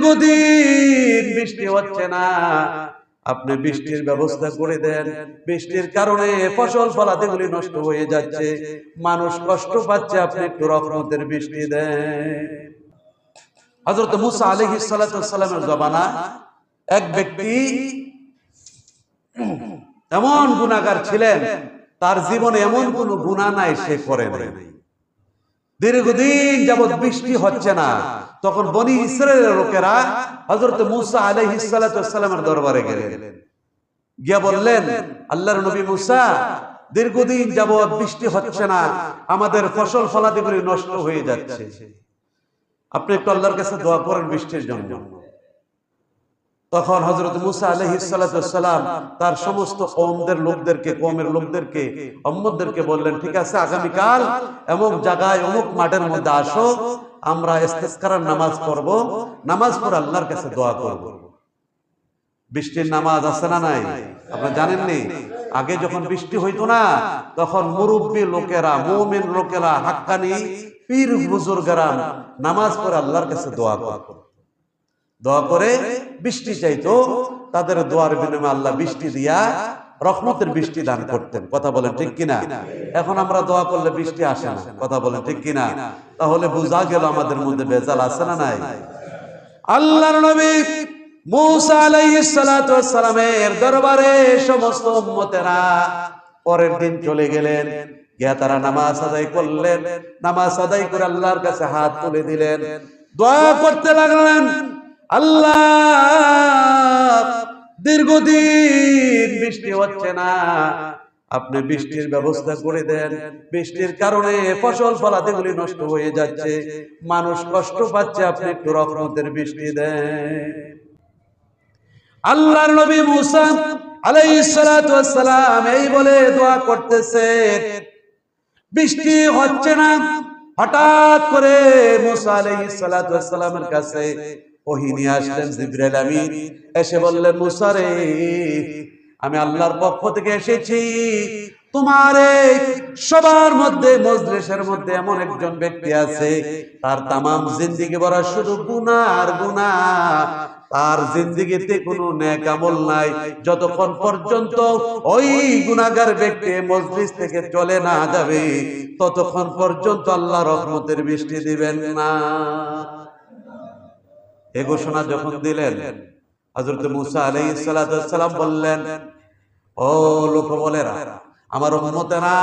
দীর্ঘদিন বৃষ্টি হচ্ছে না। আপনি বৃষ্টির ব্যবস্থা করে দেন। বৃষ্টির কারণে ফসল ফলাতেগুলি নষ্ট হয়ে যাচ্ছে। মানুষ কষ্ট পাচ্ছে আপনি একটু রহমতের বৃষ্টি দেন। হজরত মুসা আলহ জবানা এক ব্যক্তি এমন গুণাগার ছিলেন তার জীবনে এমন কোন গুণা নাই সে করে নাই। দীর্ঘদিন যাবৎ বৃষ্টি হচ্ছে না। তখন বনি ইসরায়েলের লোকেরা হজরত মুসা আলহ সালামের দরবারে গেলেন। গিয়া বললেন, আল্লাহর নবী মুসা, দীর্ঘদিন যাবৎ বৃষ্টি হচ্ছে না, আমাদের ফসল ফলাদিগুলি নষ্ট হয়ে যাচ্ছে। আপনি একটু আল্লাহর কাছে দোয়া করেন বৃষ্টির জন্য। তখন হজরত মুসা আলহ সালাম তার সমস্ত কমদের লোকদেরকে কমের লোকদেরকে অম্মদদেরকে বললেন, ঠিক আছে, আগামীকাল অমুক জায়গায় অমুক মাঠের মধ্যে আসো আমরা ইস্তেসকারার নামাজ পড়ব নামাজ পড়ে আল্লাহর কাছে দোয়া করব। বৃষ্টির নামাজ আছে না নাই? আপনারা জানেননি আগে যখন বৃষ্টি হইতো না তখন মুরব্বী লোকেরা মোমেন লোকেরা হাক্কানি পীর বুজুর্গেরা নামাজ পড়ে আল্লাহর কাছে দোয়া করত দোয়া করে বৃষ্টি চাইতো তাদের দোয়ার বিনিময়ে আল্লাহ বৃষ্টি দিয়া রহমতের বৃষ্টি দান করতেন। কথা বলেন ঠিক কিনা? এখন আমরা দোয়া করলে বৃষ্টি আসে না। কথা বলেন ঠিক কিনা? তাহলে বোঝা গেল আমাদের মধ্যে বেজাল আছে না নাই? আল্লাহর নবী মুসা আলাইহিস সালাতু সালামের দরবারে সমস্ত উম্মতেরা পরের দিন চলে গেলেন। গিয়া তারা নামাজ আদায় করলেন। নামাজ আদায় করে আল্লাহর কাছে হাত তুলে দিলেন। দোয়া করতে লাগলেন আল্লাহ দীর্ঘদিন বৃষ্টি হচ্ছে না। আপনি বৃষ্টির ব্যবস্থা করে দেন। বৃষ্টির কারণে ফসল ফলাতেগুলি নষ্ট হয়ে যাচ্ছে। মানুষ কষ্ট পাচ্ছে আপনি একটু রহমতের বৃষ্টি দেন। আল্লাহর নবী মুসা আলাইহিস সালাতু এই বলে দোয়া করতেছে বৃষ্টি হচ্ছে না। হঠাৎ করে মুসা আলাইহিস সালাতু কাছে ওহী নিয়ে আসলেন জিবরাইল আমিন। এসে বললেন মুসা রে আমি আল্লাহর পক্ষ থেকে এসেছি। তোমার সবার মধ্যে, মজলিসের মধ্যে এমন একজন ব্যক্তি আছে। তার তামাম জিন্দিগি ভরা শুধু গুনাহ আর গুনাহ তার জিন্দিগিতে কোনো নেক আমল নাই। যতক্ষণ পর্যন্ত ওই গুনাহগার ব্যক্তি মজলিস থেকে চলে না যাবে, ততক্ষণ পর্যন্ত আল্লাহ রহমতের বৃষ্টি দিবেন না। এ ঘোষণা যখন দিলেন, হযরত মুসা সালাতু সালাম বললেন, ও লোক বলেরা আমার উম্মতেরা,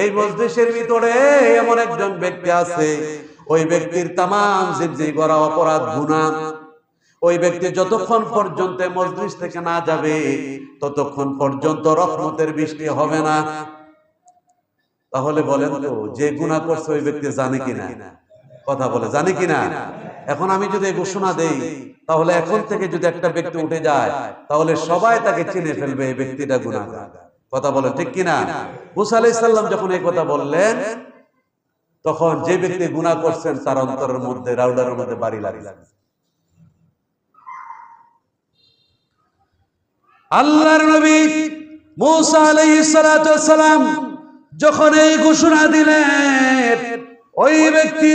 এই মজলিসের ভিতরে এমন একজন ব্যক্তি আছে, ওই ব্যক্তির তামাম জিন্দেগি করা অপরাধ গুনাহ। ওই ব্যক্তি যতক্ষণ পর্যন্ত মজলিস থেকে না যাবে, ততক্ষণ পর্যন্ত রহমতের বৃষ্টি হবে না। তাহলে বলেন তো, যে গুনাহ করছে ওই ব্যক্তি জানে কিনা? কথা বলে, জানে কিনা এখন আমি যদি ঘোষণা দেই, তাহলে এখন থেকে যদি একটা ব্যক্তি উঠে যায়, তাহলে সবাই তাকে চিনে ফেলবে এই ব্যক্তিটা গুণাগার কথা বলে, ঠিক কিনা মুসা আলাইহিস সালাম যখন এই কথা বললেন, তখন যে ব্যক্তি গুনাহ করছেন, তার অন্তরের মধ্যে রাউডারের মধ্যে বাড়ি লাগে আল্লাহর নবী মুসা আলাইহিস সালাম যখন এই ঘোষণা দিলেন ওই ব্যক্তি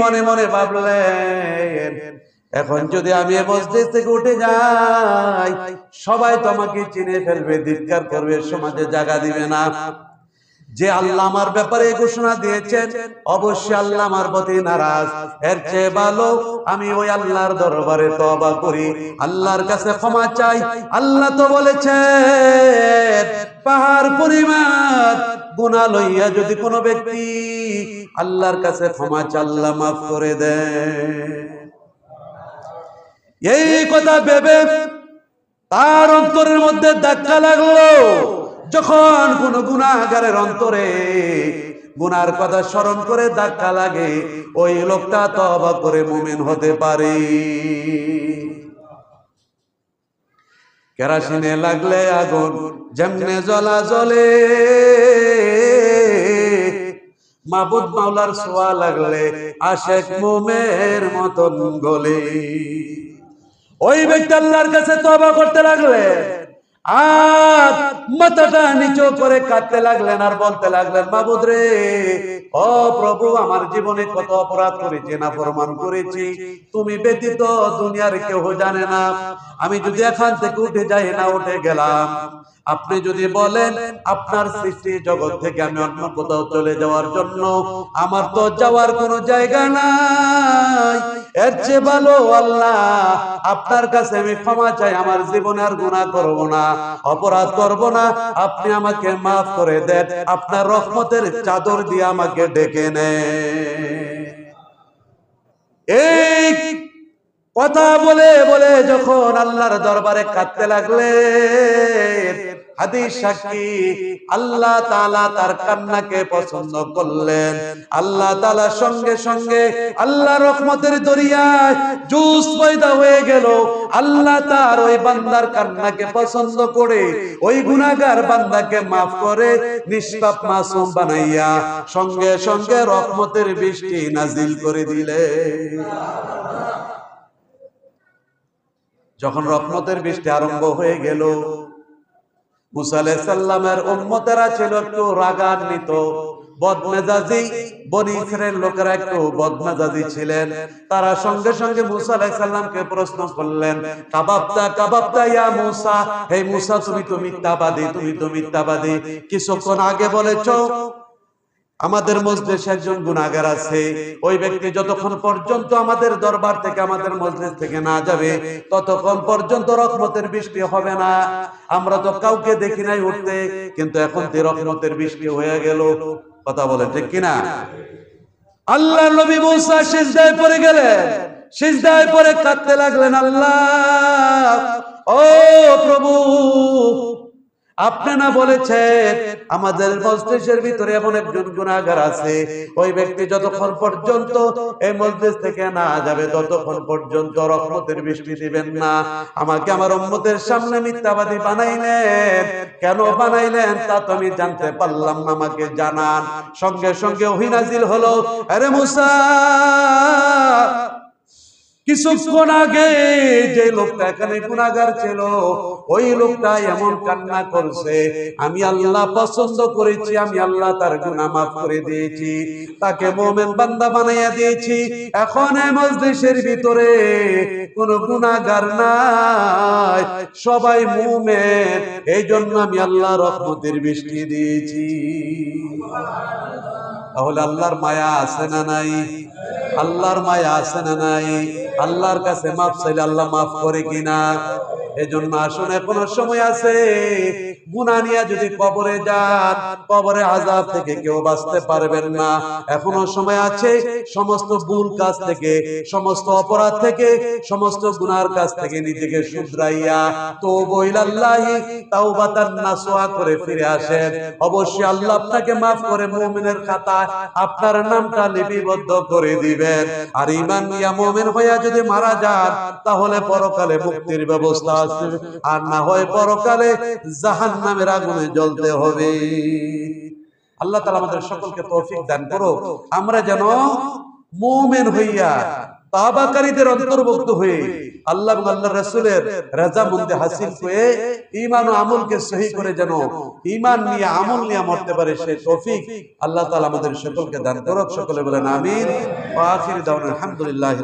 মনে মনে ভাবলেন, এখন যদি আমি মসজিদ থেকে উঠে যাই, সবাই তো আমাকে চিনে ফেলবে, ধিক্কার করবে, সমাজে জায়গা দিবে না। যে আল্লাহ আমার ব্যাপারে ঘোষণা দিয়েছেন, অবশ্যই আল্লাহ আমার প্রতি নারাজ। এর চেয়ে ভালো, আমি ওই আল্লাহর দরবারে তবা করি। আল্লাহর কাছে ক্ষমা চাই। আল্লাহ তো বলেছেন, পাহাড় পরিমাণ গুণা লইয়া যদি কোনো ব্যক্তি আল্লাহর কাছে ক্ষমা চাল্লা মাফ করে দেয়। এই কথা ভেবে তার অন্তরের মধ্যে ধাক্কা লাগল। যখন কোন গুণাগারের অন্তরে গুনার কথা স্মরণ করে ধাক্কা লাগে, ওই লোকটা তবা করে মুমিন হতে পারে। কেরাসিনে লাগলে আগুন, যেমনে জ্বলা জ্বলে। মাবুদ মাওলার সোয়া লাগলে আশেক মোমের মতন গলে। ওই ব্যক্তি আল্লাহর কাছে তবা করতে লাগলে আর মাথাটা নিচু করে কাঁদতে লাগলেন আর বলতে লাগলেন, মাবুদ রে, ও প্রভু, আমার জীবনে কত অপরাধ করেছি, না প্রমাণ করেছি। তুমি ব্যতীত দুনিয়ার কেউ জানে না। আমি যদি এখান থেকে উঠে যাই না, উঠে গেলাম। আপনি যদি বলেন আপনার সৃষ্টি জগৎ থেকে আমি অন্য কোথাও চলে যাওয়ার জন্য আমার তো যাওয়ার কোনো জায়গা নাই। এর চেয়ে ভালো আল্লাহ আপনার কাছে আমি ক্ষমা চাই আমার জীবনে আর গুণা করব না অপরাধ করব না আপনি আমাকে মাফ করে দেন আপনার রহমতের চাদর দিয়ে আমাকে ডেকে নেন এই কথা বলে বলে যখন আল্লাহর দরবারে কাঁদতে সাক্ষী, আল্লাহ তাআলা তার কান্নাকে পছন্দ করলেন। আল্লাহ তাআলা সঙ্গে সঙ্গে আল্লাহ রহমতের দরিয়ায় জুস পয়দা হয়ে গেল। আল্লাহ তার ওই বান্দার কান্নাকে পছন্দ করে, ওই গুনাহগার বান্দাকে মাফ করে নিষ্পাপ মাসুম বানাইয়া সঙ্গে সঙ্গে রহমতের বৃষ্টি নাজিল করে দিলেন। যখন রহমতের বৃষ্টি আরম্ভ হয়ে গেল, মুসা আলাইহিস সাল্লামের উম্মতেরা ছিল একটু রাগান্বিত, বদমেজাজি, বনি ইসরায়েল লোকেরা একটু বদমেজাজি ছিলেন। তারা সঙ্গে সঙ্গে মুসা আলাইহিস সাল্লামকে প্রশ্ন করলেন কাবাবতা কাবাবতা ইয়া মুসা, হে মুসা, তুমি তো মিথ্যাবাদী, তুমি তো মিথ্যাবাদী, কিছুক্ষণ আগে বলেছ আমাদের মজলিসে একজন গুনাহগার আছে ওই ব্যক্তি যতক্ষণ পর্যন্ত আমাদের দরবার থেকে আমাদের মজলিস থেকে না যাবে ততক্ষণ পর্যন্ত রহমতের বৃষ্টি হবে না। আমরা তো কাউকে দেখি নাই উঠতে কিন্তু এখন তো রহমতের বৃষ্টি হয়ে গেল। কথা বলে ঠিক কিনা? আল্লাহ নবী মুসা সিজদায় পড়ে গেলেন। সিজদায় পড়ে কাঁদতে লাগলেন আল্লাহ! ও প্রভু! আপনি না বলেছেন, আমাদের মস্তিষ্কের ভিতরে এমন একজন গুণাগার আছে। ওই ব্যক্তি যতক্ষণ পর্যন্ত এই মসজিদ থেকে না যাবে, ততক্ষণ পর্যন্ত রহমতের বৃষ্টি দিবেন না। আমাকে আমার উম্মতের সামনে মিথ্যাবাদী বানাইলেন। কেন বানাইলেন তা তো আমি জানতে পারলাম না, আমাকে জানান। সঙ্গে সঙ্গে অহিনাজিল হলো। আরে মুসা কিছুক্ষণ আগে যে লোকটা এখানে গুণাগার ছিল, ওই লোকটা এমন কান্না করছে, আমি আল্লাহ পছন্দ করেছি, আমি আল্লাহ তার গুনাহ মাফ করে দিয়েছি, তাকে মোমেন বান্দা বানাইয়া দিয়েছি, এখন এই ভিতরে কোন গুনাহগার নাই, সবাই মুমেন এই জন্য আমি আল্লাহ রহমতের বৃষ্টি দিয়েছি। তাহলে আল্লাহর মায়া আছে না নাই? আল্লাহর মায়া আছে না নাই? আল্লাহর কাছে মাফ চাইলে আল্লাহ মাফ করে কিনা? এজন্য আসুন, এখনও সময় আছে। গুনা নিয়ে যদি কবরে যান, কবরে আজাব থেকে কেউ বাঁচতে পারবেন না। এখনও সময় আছে, সমস্ত ভুল কাজ থেকে, সমস্ত অপরাধ থেকে, সমস্ত গুনার কাজ থেকে নিজেকে শুধরাইয়া তো বইলাল্লাহি তাওবাতান নাসওয়া করে ফিরে আসেন। অবশ্যই আল্লাহ আপনাকে মাফ করে, মুমিনের খাতায় আপনার নামটা লিপিবদ্ধ করে দিবেন। আর ঈমান নিয়ে মুমিন হইয়া যদি মারা যান, তাহলে পরকালে মুক্তির ব্যবস্থা আছে আর না হয় পরকালে জাহান্নামের আগুনে জ্বলতে হবে। আল্লাহ তালা আমাদের সকলকে তৌফিক দান করো আমরা যেন মুমিন হইয়া তাবাকারীদের অন্তর্ভুক্ত হয়ে আল্লাহ আল্লাহ রাসূলের রাজামন্দি হাসিল হয়ে ঈমান ও আমলকে সহি করে যেন ঈমান নিয়ে আমল নিয়ে মরতে পারে সে তৌফিক আল্লাহ তাআলা আমাদের সকলকে দান করুক। সকলে বলেন দাওয়ানা আলহামদুলিল্লাহি